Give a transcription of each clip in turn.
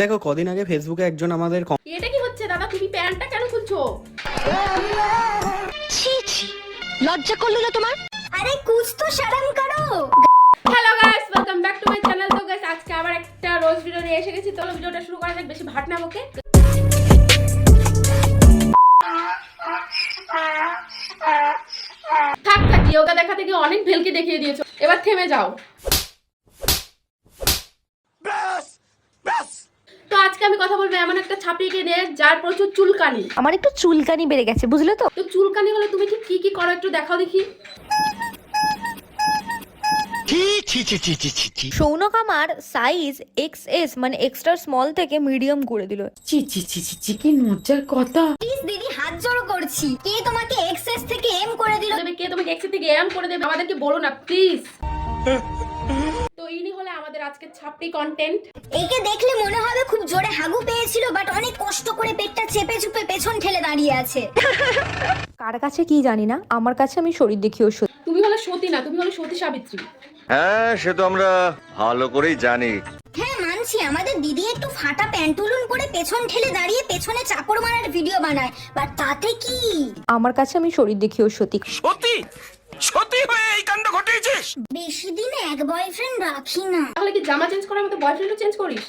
দেখো কদিন আগে ফেসবুকে একজন আমাদের এটা কি হচ্ছে দাদা? তুমি প্যান্টটা কেন খুলছো? ছি ছি। লজ্জা করল না তোমার? আরে কুছ তো শরম করো। Hello guys welcome back to my channel তো গাইস আজকে আবার একটা রোজ ভিডিও নিয়ে এসে গেছি। তো ভিডিওটা শুরু করা যাক বেশি ভাট না বকে। থাক থাক ইয়োগা দেখা থেকে অনেক ভেলকি দেখিয়ে দিয়েছ। এবার থেমে যাও তো আজকে আমি কথা বলব এমন একটা ছাপিয়ে নিয়ে যার প্রচুর চুলকানি। আমার একটু চুলকানি বেড়ে গেছে বুঝলে তো? তো চুলকানি হলে তুমি ঠিক কি কি করো একটু দেখাও দেখি। সৌনক আমার সাইজ এক্স এস মানে এক্সট্রা স্মল থেকে মিডিয়াম করে দিল। চি চি চি চি চি কি মজার কথা। প্লিজ দিদি হাত জোড় করছি। কে তোমাকে এক্সেস থেকে এম করে দিল? কে তোমাকে এক্সে থেকে এম করে দেবে? আমাদেরকে বলো না প্লিজ ইনি হলে আমাদের আজকে ছাপড়ি কন্টেন্ট একে দেখলে মনে হবে খুব জোরে হাগু পেয়েছিল বাট অনেক কষ্ট করে পেটটা চেপে চুপে পেছন ঠেলে দাঁড়িয়ে আছে। কার কাছে কি জানি না আমার কাছে আমি শরীর দেখিও সত্যি তুমি হলে সতী না তুমি হলে সতী সাবিত্রী। হ্যাঁ সে তো আমরা ভালো করেই জানি। হ্যাঁ মানছি আমাদের দিদি একটু ফাটা প্যান্টুলুন পরে পেছন ঠেলে দাঁড়িয়ে পেছনে চাপড় মারার ভিডিও বানায় বাট তাতে কি? আমার কাছে আমি শরীর দেখিও সত্যি সত্যি হয়ে এই কাণ্ড ঘটিয়েছিস? বেশি দিন এক বয়ফ্রেন্ড রাখি না। তাহলে কি জামা চেঞ্জ করার মতো বয়ফ্রেন্ডও চেঞ্জ করিস?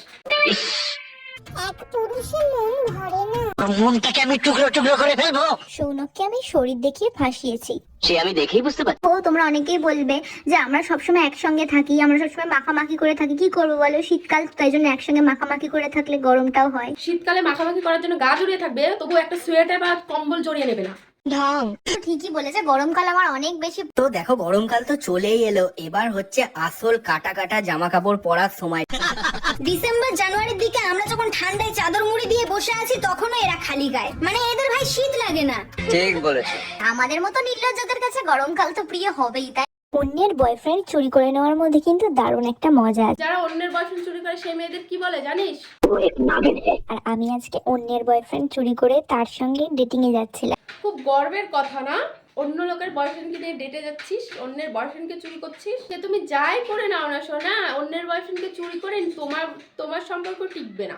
এক পুরুষের মন ভরে না। মনটাকে আমি টুকরো টুকরো করে ফেলব। সৌনককে আমি শরীর দেখিয়ে ফাঁসিয়েছি। সে আমি দেখেই বুঝতে পারছি। ও তোমরা অনেকেই বলবে যে আমরা সবসময় একসঙ্গে থাকি আমরা সবসময় মাখামাখি করে থাকি। কি করব বলো? শীতকাল তাই জন্য একসঙ্গে মাখামাখি করে থাকলে গরমটাও হয়। শীতকালে মাখামাখি করার জন্য গা জড়িয়ে থাকবে তবু একটা সোয়েটার বা কম্বল জড়িয়ে নেবে না। ঢং। ঠিকই বলেছে গরমকাল আমার অনেক বেশি তো দেখো গরমকাল তো চলেই এলো। এবার হচ্ছে আসল কাটা কাটা জামা কাপড় পরার সময়। ডিসেম্বর জানুয়ারির দিকে আমরা যখন ঠান্ডায় চাদর মুড়ি দিয়ে বসে আছি তখনও এরা খালি গায়ে। মানে এদের ভাই শীত লাগে না। ঠিক বলেছ। আমাদের মতো নির্লজ্জদের কাছে গরমকাল তো প্রিয় হবেই তাই অন্যের বয়ফ্রেন্ড চুরি করে নেওয়ার মধ্যে কিন্তু দারুণ একটা মজা আছে। যারা অন্যের বয়ফ্রেন্ড চুরি করে সেই মেয়েদের কি বলে জানিস? আর আমি আজকে অন্যের বয়ফ্রেন্ড চুরি করে তার সঙ্গে ডেটিং এ যাচ্ছিলাম। গর্বের কথা না। অন্য লোকের বয়ফ্রেন্ডকে দিয়ে ডেটে যাচ্ছিস অন্যের বয়ফ্রেন্ডকে চুরি করছিস। সে তুমি যাই করে নাও না শোনা অন্যের বয়ফ্রেন্ডকে চুরি করে তোমার তোমার সম্পর্ক টিকবে না।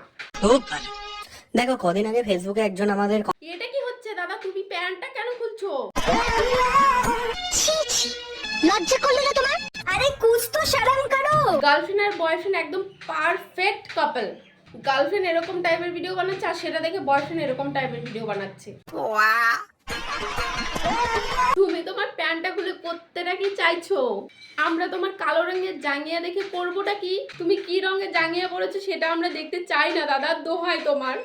দেখো কদিন আগে ফেসবুকে একজন আমাদের এটা কি হচ্ছে দাদা? তুমি প্যান্টটা কেন খুলছো? ছি ছি লজ্জা করল না তোমার? আরে কুছ তো শরম করো। গার্লফ্রেন্ড আর বয়ফ্রেন্ড একদম পারফেক্ট কাপল গার্লফ্রেন্ড এরকম টাইপের ভিডিও বানাচ্ছে আর সেটা দেখে বয়ফ্রেন্ড এরকম টাইপের ভিডিও বানাচ্ছে। পরতেটা কি চাইছো? আমরা তোমার কালো রঙের জাঙ্গিয়া দেখে পরবোটা কি? তুমি কি রঙের জাঙ্গিয়া পরেছো সেটা আমরা দেখতে চাই না, দাদা, দোহাই তোমার।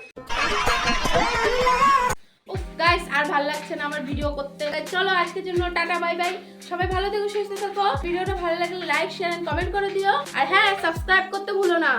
ও গাইস আর ভালো লাগছে না আমার ভিডিও করতে? চলো, আজকের জন্য টাটা বাই বাই সবাই ভালো থেকো, সুস্থ থাকো। ভিডিওটা ভালো লাগলে লাইক শেয়ার কমেন্ট করে দিও। আর হ্যাঁ সাবস্ক্রাইব করতে ভুলো না।